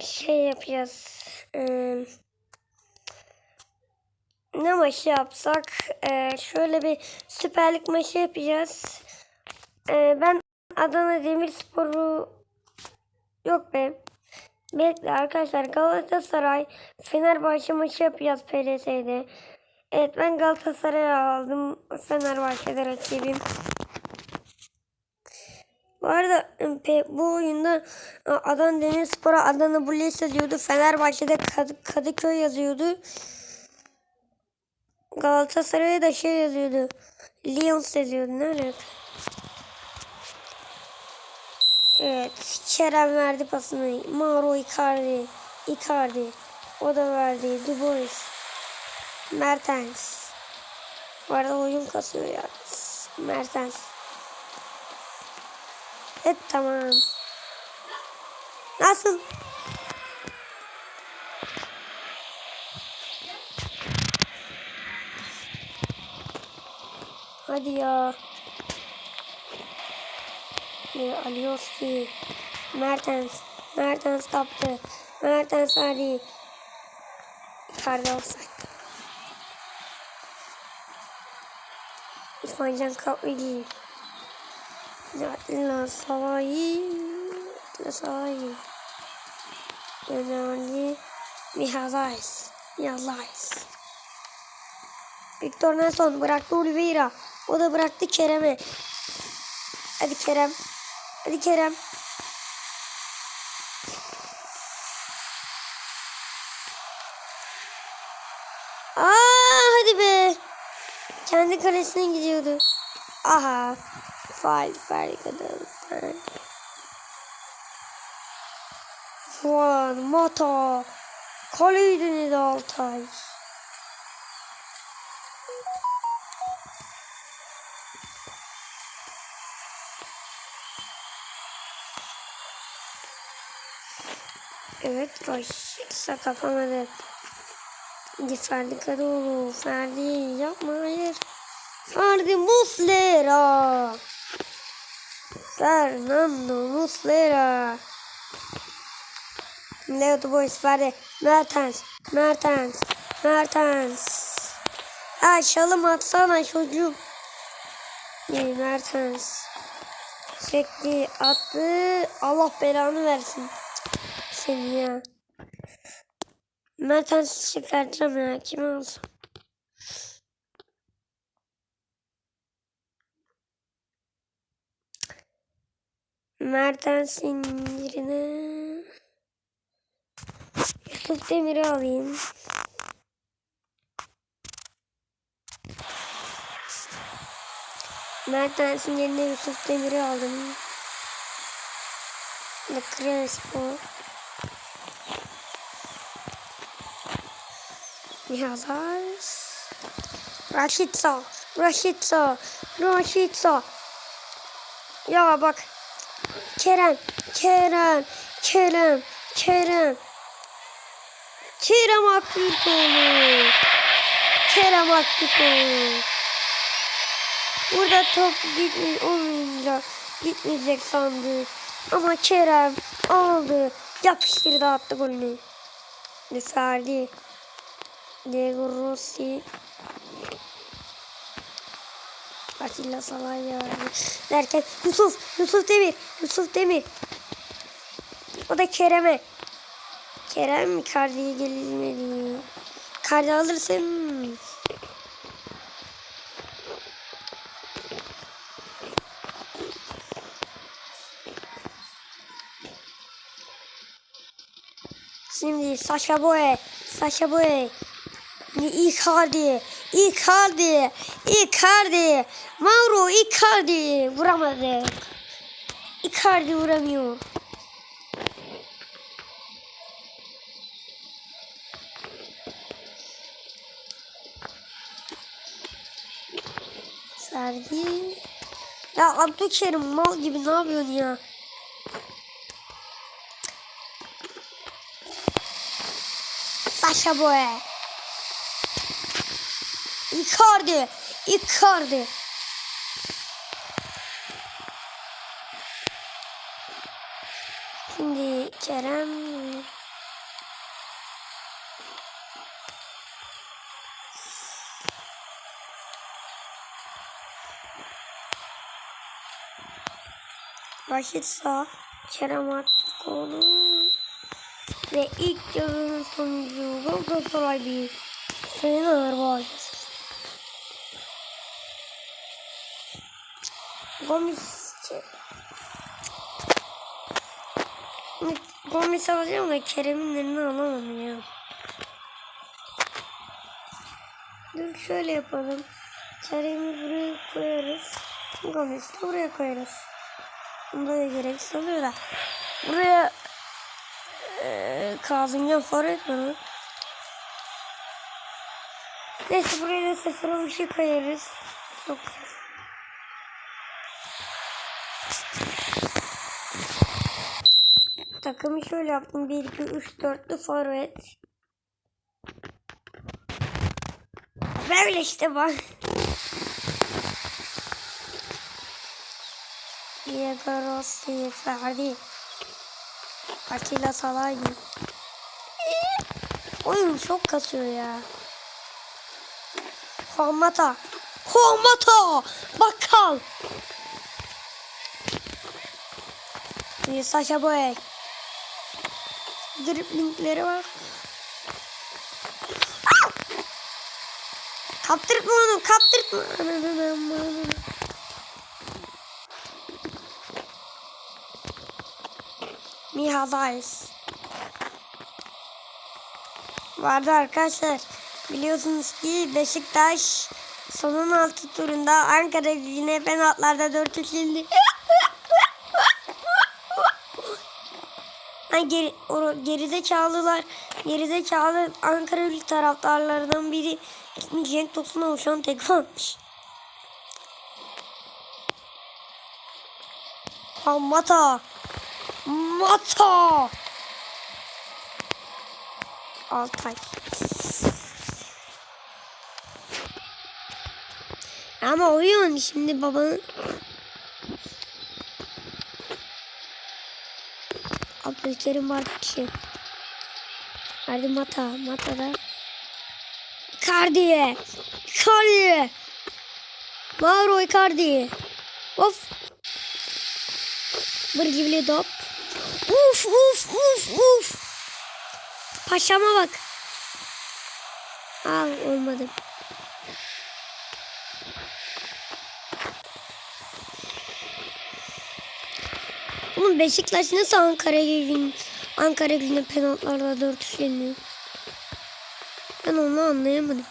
şey yapacağız. Ee, ne maçı yapsak? Ee, şöyle bir Süper Lig maçı yapacağız. Ee, ben Adana Demirspor'u yok be. Bekle arkadaşlar Galatasaray Fenerbahçe maçı yapacağız PLS'de. Evet ben Galatasaray'ı aldım. Fenerbahçe'de rakibim. Bu arada pe- bu oyunda e, Adana Demirspor'a Adana Bulles yazıyordu. Fenerbahçe'de Kad- Kadıköy yazıyordu. Galatasaray'a da şey yazıyordu. Lions yazıyordu. Ne alaka? Evet. Kerem verdi pasını. Mauro Icardi. Icardi. O da verdi. Dubois. Mertens. Bu arada oyun kasıyor ya. Mertens. Evet tamam. Nasıl? Hadi ya. E, Alioski. Mertens. Mertens kaptı. Mertens hadi. Icardi offside. İrfan Can Kahveli. La Savai. La Savai. Önemli. Mihazais. Mihazais. Victor Nelson bıraktı Oliveira. O da bıraktı Kerem'e. Hadi Kerem. Hadi Kerem. Aa hadi be. Kendi kalesine gidiyordu. Aha. Faal farkıdan. Juan Mata. Kaleydi de Altay. Evet Raşit kapamadı. Ferdi Kadıoğlu. Ferdi yapma hayır. Ferdi Muslera. Fernando Muslera. Leo Dubois Ferdi. Mertens. Mertens. Mertens. Ha çalım atsana çocuğum. İyi Mertens. Çekti attı. Allah belanı versin. Seni ya. Mertens çıkartacağım ya. Kim olsun? Mertens'in yerine Yusuf Demir'i alayım. Mertens'in yerine Yusuf Demir'i aldım. Ve Crespo. Yazar. Raşitsa. Raşitsa. Raşitsa. Ya bak. Kerem. Kerem. Kerem. Kerem. Kerem Aktürkoğlu. Kerem Aktürkoğlu. Burada top gitmeyecek olmayınca gitmeyecek sandık. Ama Kerem aldı. Yapıştırdı attı golünü. Ferdi. Diego Rossi. Atilla Salah'ya verdi. Derken Yusuf, Yusuf Demir, Yusuf Demir. O da Kerem'e. Kerem Icardi'ye gelmedi. Icardi alırsın. Şimdi Sasha Boye, Sasha Boye. Icardi, Icardi, Icardi, Mauro Icardi vuramadı. Icardi vuramıyor. Sergi. Ya Abdülkerim mal gibi ne yapıyorsun ya? Sasha Boye. Icardi. Icardi. Şimdi Kerem Raşit sağ Kerem attık oğlu ve ilk yarının sonucu Galatasaray bir sayılır Gomis Gomis alacağım da Kerem'in elini alamam ya. Dur şöyle yapalım. Kerem'i buraya koyarız. Gomis'i de buraya koyarız. Bunda gerek sanıyor da. Buraya eee Kazımcan forvet mi? Neyse buraya da sıfıra bir şey koyarız. Çok güzel. Takımı şöyle yaptım. 1, 2, 3, 4'lü forvet. Böyle işte bak. Diego Rossi, Ferdi. Atilla Salahi. Oyun çok kasıyor ya. Formata. Formata. Bakkal. Bir Sasha Driblingleri var. Ah! Kaptırtma onu, kaptırtma. Miha Zayis. Vardı arkadaşlar. Biliyorsunuz ki Beşiktaş sonun altı turunda Ankara gücüne penaltılarda 4 yenildi. Ay geri, o, gerizekalılar, gerizekalı Ankara gücü taraftarlarından biri gitmiş Cenk Tosun'a uçan tek almış. Ha Mata. Mata. Altay. Ama oyun şimdi babanın Abdülkerim var kişi. Hadi Mata. Mata da. Icardi. Icardi. Mauro Icardi. Of. Bırgivli top. Uf uf uf uf. Paşama bak. Aa olmadı. Oğlum Beşiktaş nasıl Ankara gücünün Ankara gücüne penaltılarla 4 yeniyor? Ben onu anlayamadım.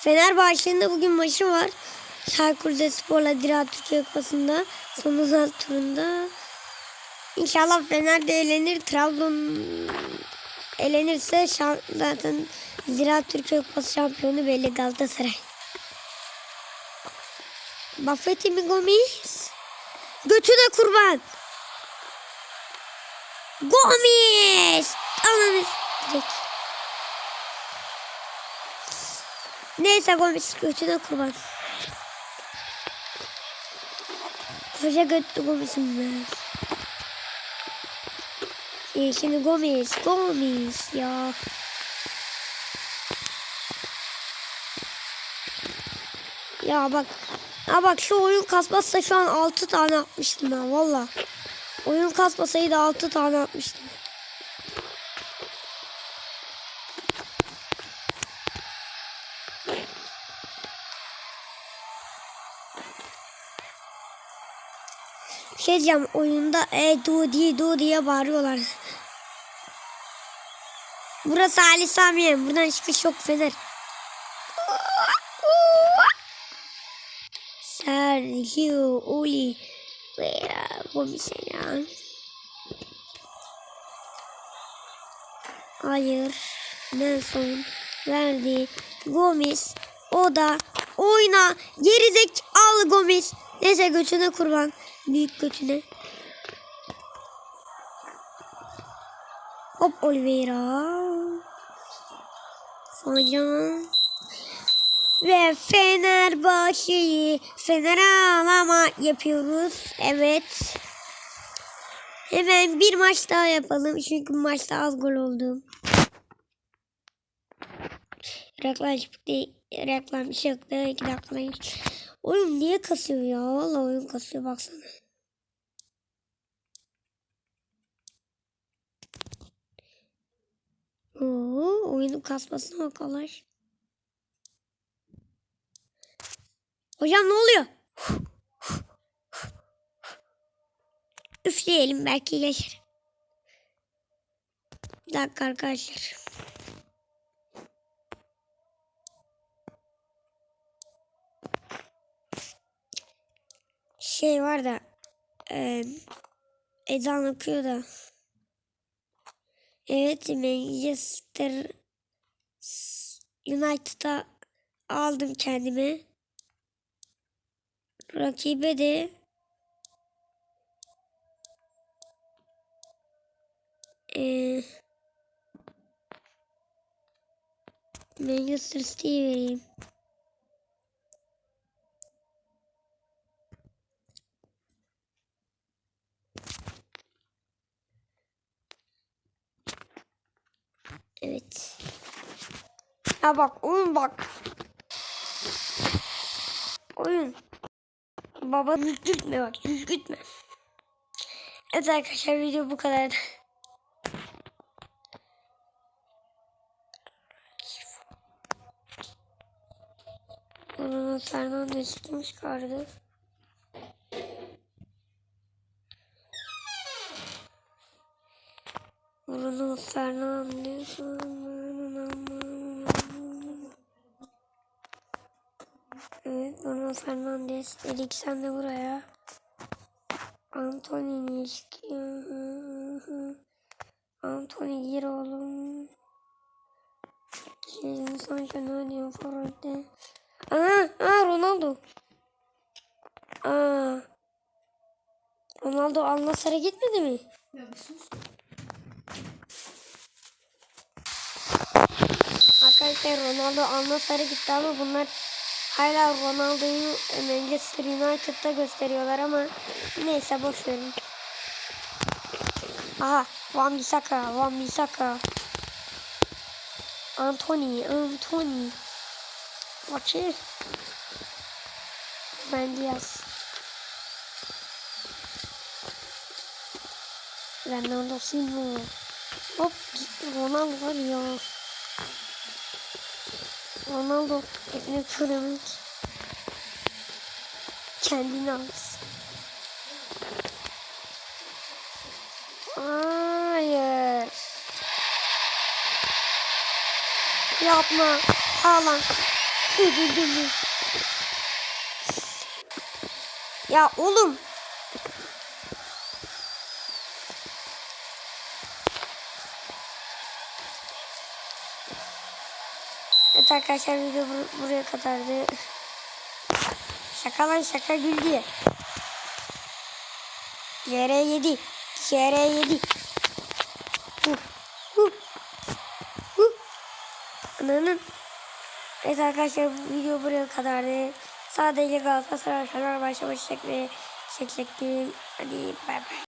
Fenerbahçe'nin de bugün maçı var. Çaykur Rizespor'la Ziraat Türkiye Kupası'nda son 16 turunda. İnşallah Fener de elenir. Trabzon elenirse zaten Ziraat Türkiye Kupası şampiyonu belli Galatasaray. Buffett'i mi Gomis? Götüne kurban. Gomis! Ananı direkt. Neyse Gomis götüne kurban. Koca götlü Gomis'im ben. Ee, şimdi Gomis, Gomis ya. Ya bak. Ha bak şu oyun kasmazsa şu an 6 tane atmıştım ben valla. Oyun kasmasaydı 6 tane atmıştım. Şey diyeceğim oyunda e du di du diye bağırıyorlar. Burası Ali Samiye. Buradan çıkış yok Fener. Sergio Uli Vera Komiseran. Hayır. Nelson verdi. Gomis. O da oyna. Gerizek al Gomis. Neyse göçüne kurban. Büyük göçüne. Hop Oliveira. Fajan. Ve Fenerbahçe'yi Fener ağlama yapıyoruz. Evet. Hemen bir maç daha yapalım. Çünkü maçta az gol oldu. Reklam çıktı. Reklam çıktı. İki dakika. Oyun niye kasıyor ya? Vallahi oyun kasıyor baksana. Oo, oyunun kasmasına bakalım. Hocam ne oluyor? Üfleyelim belki iyileşir. Bir dakika arkadaşlar. Şey var da e, ezan okuyor da. Evet Manchester United'a aldım kendime. Rakibe de eee Manchester City'yi vereyim. Evet. Ya bak oyun bak. Oyun. Baba yüzgütme bak yüzgütme. Evet arkadaşlar video bu kadar. Bruno Fernandes kim çıkardı? Bruno Fernandes. Evet Bruno Fernandes. Eriksen de buraya. Anthony. Anthony gir oğlum. Jadon Sancho ne diyor forvette. Aa, aa Ronaldo. Aa. Ronaldo Al gitmedi mi? Ya bir sus. Arkadaşlar Ronaldo Al gitti ama bunlar hala Ronaldo'yu Manchester United'da gösteriyorlar ama neyse boş verin. Aha Van Bissaka, Van Bissaka. Anthony, Anthony. Bakayım. Ben Diaz. Ronaldo Silva. Hop Ronaldo var ya. Ronaldo ekmek fırınık. Kendini alsın. Hayır. Yapma. Haaland. Üzüldüm? Ya oğlum. Evet arkadaşlar video bur- buraya kadardı. Şaka lan şaka gül diye. Yere yedi. Yere yedi. Huh, huh. Ananın. Evet arkadaşlar video buraya kadardı. Sadece Galatasaray Fenerbahçe maçı çekmeye çekecektim. Hadi bay bay.